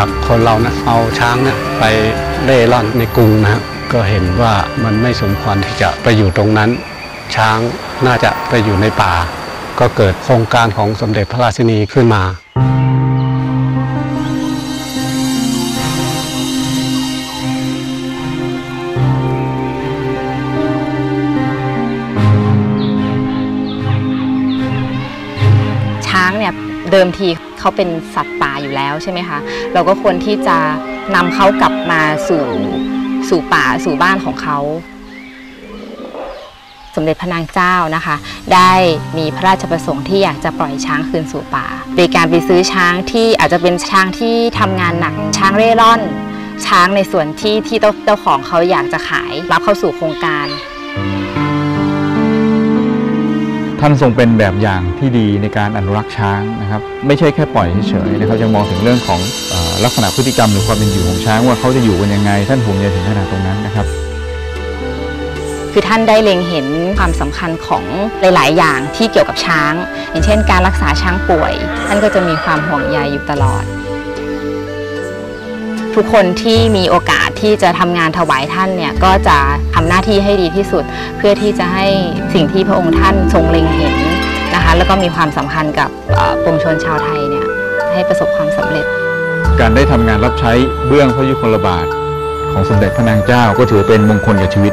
จากคนเรานะเอาช้างเนี่ยไปเล่ร่อนในกรุงนะครับก็เห็นว่ามันไม่สมควรที่จะไปอยู่ตรงนั้น ช้างน่าจะไปอยู่ในป่า ก็เกิดโครงการของสมเด็จพระราชินีขึ้นมาช้างเนี่ยเดิมที เขาเป็นสัตว์ป่าอยู่แล้วใช่ไหมคะ เราก็ควรที่จะนำเขากลับมาสู่สู่ป่าสู่บ้านของเขา สมเด็จพระนางเจ้านะคะ ได้มีพระราชประสงค์ที่อยากจะปล่อยช้างคืนสู่ป่าโดยการไปซื้อช้างที่อาจจะเป็นช้างที่ทำงานหนักช้างเร่ร่อนช้างในส่วนที่ที่เจ้าของเขาอยากจะขายรับเข้าสู่โครงการ ท่านทรงเป็นแบบอย่างที่ดีในการอนุรักษ์ช้างนะครับ ไม่ใช่แค่ปล่อยเฉยๆนะครับยังมองถึงเรื่องของออลักษณะพฤติกรรมหรือความเป็นอยู่ของช้างว่าเขาจะอยู่กันยังไง ท่านห่วงใยถึงขนาดตรงนั้นนะครับ คือท่านได้เล็งเห็นความสำคัญของหลาย ๆ อย่างที่เกี่ยวกับช้าง อย่างเช่น การรักษาช้างป่วย ท่านก็จะมีความห่วงใยอยู่ตลอด ทุกคนที่มีโอกาสที่จะทำงานถวายท่านเนี่ยก็จะทำหน้าที่ให้ดีที่สุด เพื่อที่จะให้สิ่งที่พระองค์ท่านทรงเล็งเห็นนะคะแล้วก็มีความสำคัญกับปวงชนชาวไทยเนี่ยให้ประสบความสำเร็จ การได้ทำงานรับใช้เบื้องพระยุคลบาทของสมเด็จพระนางเจ้าก็ถือเป็นมงคลกับชีวิต